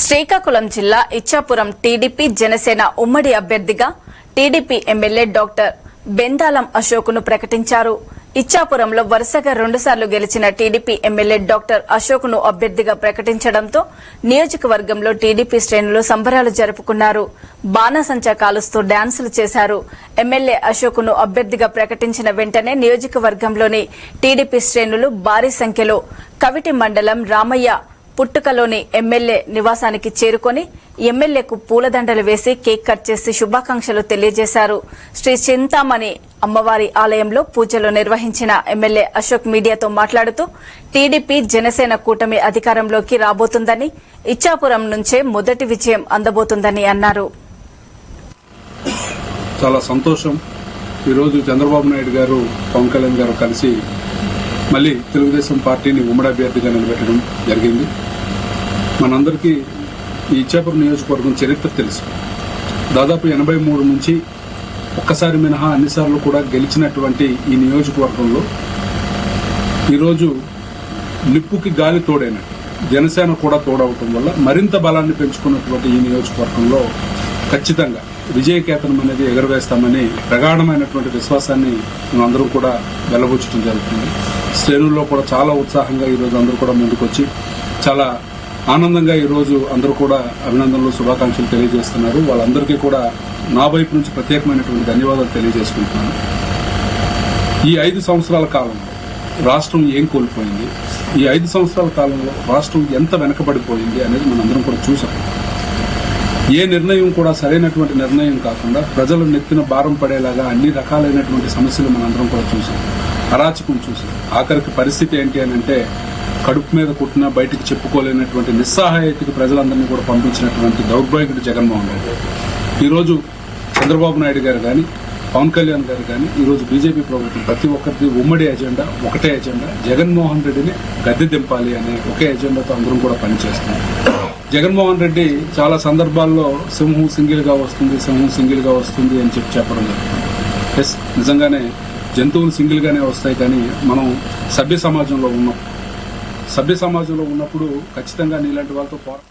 శ్రీకాకుళం జిల్లా ఇచ్చాపురం టీడీపీ జనసేన ఉమ్మడి అభ్యర్థిగా టీడీపీ ఎమ్మెల్యే డాక్టర్ బెందాలం అశోక్ను ప్రకటించారు. ఇచ్చాపురంలో వరుసగా రెండుసార్లు గెలిచిన టీడీపీ ఎమ్మెల్యే డాక్టర్ అశోక్ను అభ్యర్థిగా ప్రకటించడంతో నియోజకవర్గంలో టీడీపీ శ్రేణులు సంబరాలు జరుపుకున్నారు. బాణసంచా కాలుస్తూ డాన్సులు చేశారు. ఎమ్మెల్యే అశోక్ను అభ్యర్థిగా ప్రకటించిన వెంటనే నియోజకవర్గంలోని టీడీపీ శ్రేణులు భారీ సంఖ్యలో కవిటి మండలం రామయ్య పుట్టుకలోని ఎమ్మెల్యే నివాసానికి చేరుకొని ఎమ్మెల్యేకు పూలదండలు వేసి కేక్ కట్ చేసి శుభాకాంక్షలు తెలియజేశారు. శ్రీ చింతామణి అమ్మవారి ఆలయంలో పూజలు నిర్వహించిన ఎమ్మెల్యే అశోక్ మీడియాతో మాట్లాడుతూ టీడీపీ జనసేన కూటమి అధికారంలోకి రాబోతుందని ఇచ్చాపురం నుంచే మొదటి విజయం అందబోతుందని అన్నారు. చాలా సంతోషం. ఈరోజు చంద్రబాబు నాయుడు గారు పవన్ కళ్యాణ్ గారు కలిసి మళ్ళీ తెలుగుదేశం పార్టీని ఉమ్మడి అభ్యర్థిగా నిలబెట్టడం జరిగింది. మనందరికీ ఈ ఇచ్చాపురం నియోజకవర్గం చరిత్ర తెలుసు. దాదాపు ఎనభై మూడు నుంచి ఒక్కసారి మినహా అన్నిసార్లు కూడా గెలిచినటువంటి ఈ నియోజకవర్గంలో ఈరోజు నిప్పుకి గాలి తోడైనట్టు జనసేన కూడా తోడవటం వల్ల మరింత బలాన్ని పెంచుకున్నటువంటి ఈ నియోజకవర్గంలో ఖచ్చితంగా విజయకేతనం అనేది ఎగరవేస్తామని ప్రగాఢమైనటువంటి విశ్వాసాన్ని మనందరూ కూడా వెల్లబుచ్చడం జరుగుతుంది. శ్రేణుల్లో కూడా చాలా ఉత్సాహంగా ఈరోజు అందరూ కూడా ముందుకొచ్చి చాలా ఆనందంగా ఈరోజు అందరూ కూడా అభినందనలు శుభాకాంక్షలు తెలియజేస్తున్నారు. వాళ్ళందరికీ కూడా నా వైపు నుంచి ప్రత్యేకమైనటువంటి ధన్యవాదాలు తెలియజేసుకుంటున్నాను. ఈ ఐదు సంవత్సరాల కాలంలో రాష్ట్రం ఏం కోల్పోయింది? ఈ ఐదు సంవత్సరాల కాలంలో రాష్ట్రం ఎంత వెనకబడిపోయింది అనేది మనందరం కూడా చూసాం. ఏ నిర్ణయం కూడా సరైనటువంటి నిర్ణయం కాకుండా ప్రజలు నెత్తిన భారం పడేలాగా అన్ని రకాలైనటువంటి సమస్యలు మనందరం కూడా చూసాం. అరాచకం చూసాం. ఆఖరికి పరిస్థితి ఏంటి అని అంటే కడుపు మీద కుట్టినా బయటికి చెప్పుకోలేనటువంటి నిస్సహాయతకి ప్రజలందరినీ కూడా పంపించినటువంటి దౌర్భాగ్యుడు జగన్మోహన్ రెడ్డి. ఈరోజు చంద్రబాబు నాయుడు గారు కానీ పవన్ కళ్యాణ్ గారు కానీ ఈరోజు బీజేపీ ప్రభుత్వం ప్రతి ఒక్కరిది ఉమ్మడి ఎజెండా ఒకటే ఎజెండా జగన్మోహన్ రెడ్డిని గద్దె దింపాలి అనే ఒకే ఎజెండాతో అందరం కూడా పనిచేస్తున్నారు జగన్మోహన్ రెడ్డి చాలా సందర్భాల్లో సింహం సింగిల్గా వస్తుంది సింహం సింగిల్గా వస్తుంది అని చెప్పి చెప్పడం జరుగుతుంది. ఎస్ నిజంగానే జంతువులు సింగిల్గానే వస్తాయి కానీ మనం సభ్య సమాజంలో ఉన్నాం. సభ్య సమాజంలో ఉన్నప్పుడు ఖచ్చితంగా నీలాంటి వాళ్ళతో పోరా